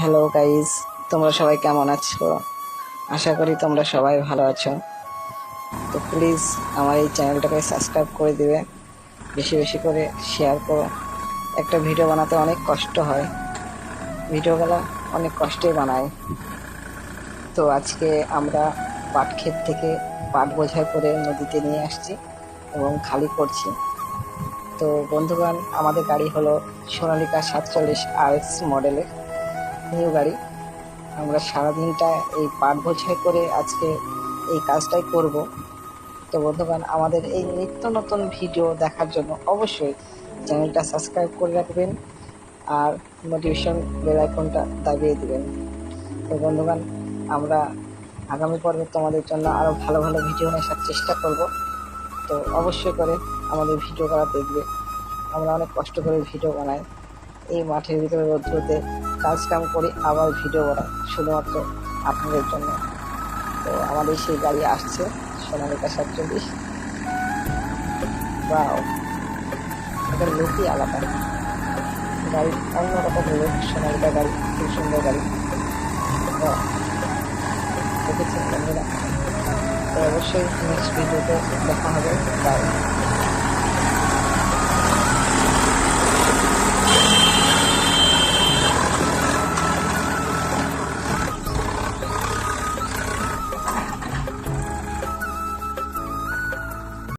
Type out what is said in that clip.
Hello guys তোমরা সবাই কেমন আছো? আশা করি তোমরা সবাই ভালো আছো। তো প্লিজ আমার এই চ্যানেলটাকে সাবস্ক্রাইব করে দিবে। বেশি বেশি করে শেয়ার করো। একটা ভিডিও বানাতে অনেক কষ্ট হয়। ভিডিওগুলো অনেক কষ্টে বানাই তো আজকে আমরা পাট ক্ষেত থেকে পাট বোঝাই করে নদীতে নিয়ে আসছি এবং খালি করছি। তো বন্ধুগণ, আমাদের গাড়ি হলো সোনালিকা সাতচল্লিশ আর এক্স মডেলের নিউ গাড়ি। আমরা সারাদিনটা এই পাট বোঝাই করে আজকে এই কাজটাই করব। তো বন্ধুগণ, আমাদের এই নিত্য নতুন ভিডিও দেখার জন্য অবশ্যই চ্যানেলটা সাবস্ক্রাইব করে রাখবেন আর নোটিফিকেশন বেল আইকনটা দাবিয়ে দিবেন। তো বন্ধুগণ, আমরা আগামী পর্বে তোমাদের জন্য আরও ভালো ভালো ভিডিও আসার চেষ্টা করব। তো অবশ্যই করে আমাদের ভিডিও করা দেখবে। আমরা অনেক কষ্ট করে ভিডিও বানাই। এই মাঠের ভিতরে রোদ্রুতে কাজ কাম করি আবার ভিডিও বানাই শুধুমাত্র আপনাদের জন্য। তো আমাদের সেই গাড়ি আসছে সোনালিকা সাতচল্লিশ বা এটার লোকই আলাদা। গাড়ি অন্যরকম লোক সোনালিকা গাড়ি, খুব সুন্দর গাড়ি। দেখেছেন বন্ধুরা? তো অবশ্যই নেক্সট ভিডিওতে দেখা হবে। বাই